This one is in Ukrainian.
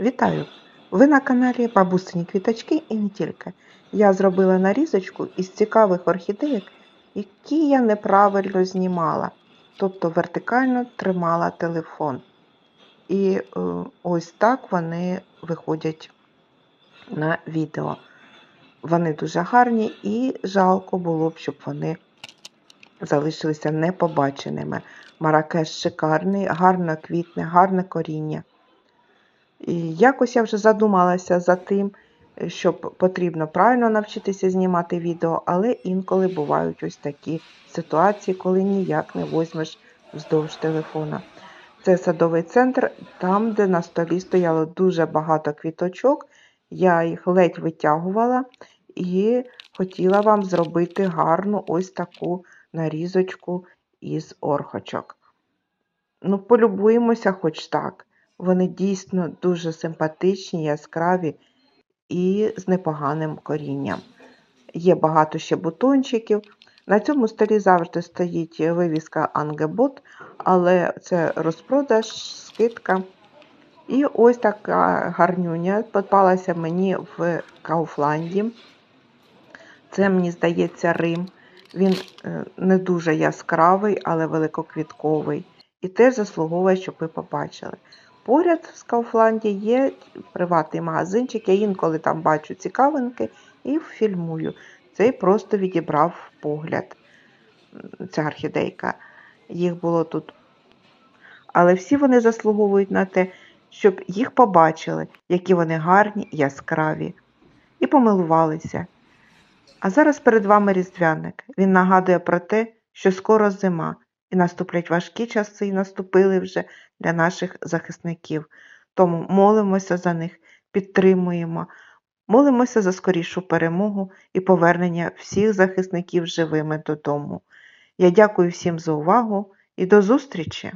Вітаю! Ви на каналі Бабусині Квіточки і не тільки. Я зробила нарізочку із цікавих орхідеїк, які я неправильно знімала, тобто вертикально тримала телефон. І е, ось так вони виходять на відео. Вони дуже гарні і жалко було б, щоб вони залишилися непобаченими. Маракеш шикарний, гарно квітне, гарне коріння. І якось я вже задумалася за тим, щоб потрібно правильно навчитися знімати відео, але інколи бувають ось такі ситуації, коли ніяк не возьмеш вздовж телефона. Це садовий центр, там, де на столі стояло дуже багато квіточок. Я їх ледь витягувала і хотіла вам зробити гарну ось таку нарізочку із орхочок. Ну, полюбуємося хоч так. Вони дійсно дуже симпатичні, яскраві і з непоганим корінням. Є багато ще бутончиків. На цьому столі завжди стоїть вивіска Ангебот, але це розпродаж, скидка. І ось така гарнюня попалася мені в Кауфланді. Це, мені здається, Рим. Він е, не дуже яскравий, але великоквітковий. І теж заслуговує, щоб ви побачили. Поряд з Кауфланді є приватний магазинчик, я інколи там бачу цікавинки і фільмую. Цей просто відібрав погляд. Ця орхідейка. Їх було тут. Але всі вони заслуговують на те, щоб їх побачили, які вони гарні, яскраві, і помилувалися. А зараз перед вами різдвяник. Він нагадує про те, що скоро зима, і наступлять важкі часи, і наступили вже для наших захисників. Тому молимося за них, підтримуємо, молимося за скорішу перемогу і повернення всіх захисників живими додому. Я дякую всім за увагу і до зустрічі!